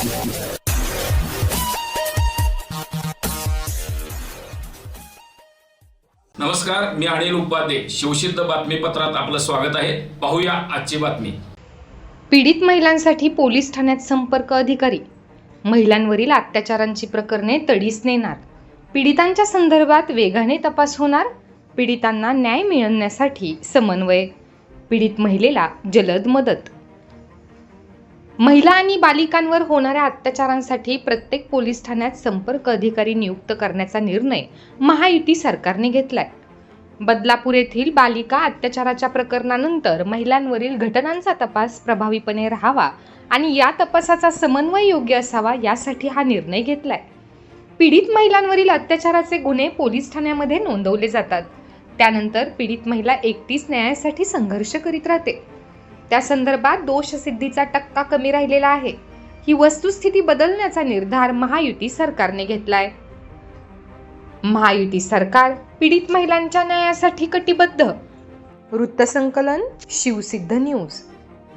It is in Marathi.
नमस्कार मी अनिल उपाध्ये. शिवसिद्ध बातमीपत्रात आपलं स्वागत आहे. पाहूया आजची बातमी. पीडित महिलांसाठी पोलीस ठाण्यात संपर्क अधिकारी. महिलांवरील अत्याचारांची प्रकरणे तडीस नेणार. पीडितांच्या संदर्भात वेगाने तपास होणार. पीडितांना न्याय मिळवण्यासाठी समन्वय. पीडित महिलेला जलद मदत. महिला आणि बालिकांवर होणाऱ्या अत्याचारांसाठी प्रत्येक पोलीस ठाण्यात संपर्क अधिकारी नियुक्त करण्याचा निर्णय महायुती सरकारने घेतलाय. बदलापूर येथील बालिका अत्याचाराच्या प्रकरणानंतर महिलांवरील घटनांचा तपास प्रभावीपणे राहावा आणि या तपासाचा समन्वय योग्य असावा यासाठी हा निर्णय घेतलाय. पीडित महिलांवरील अत्याचाराचे गुन्हे पोलीस ठाण्यामध्ये नोंदवले जातात. त्यानंतर पीडित महिला एकटीच न्यायासाठी संघर्ष करीत राहते. त्या संदर्भात दोषसिद्धीचा टक्का कमी राहिलेला आहे. ही वस्तुस्थिती बदलण्याचा निर्धार महायुती सरकारने घेतलाय. महायुती सरकार पीडित महिलांच्या न्यायासाठी कटिबद्ध. वृत्तसंकलन शिवसिद्ध न्यूज.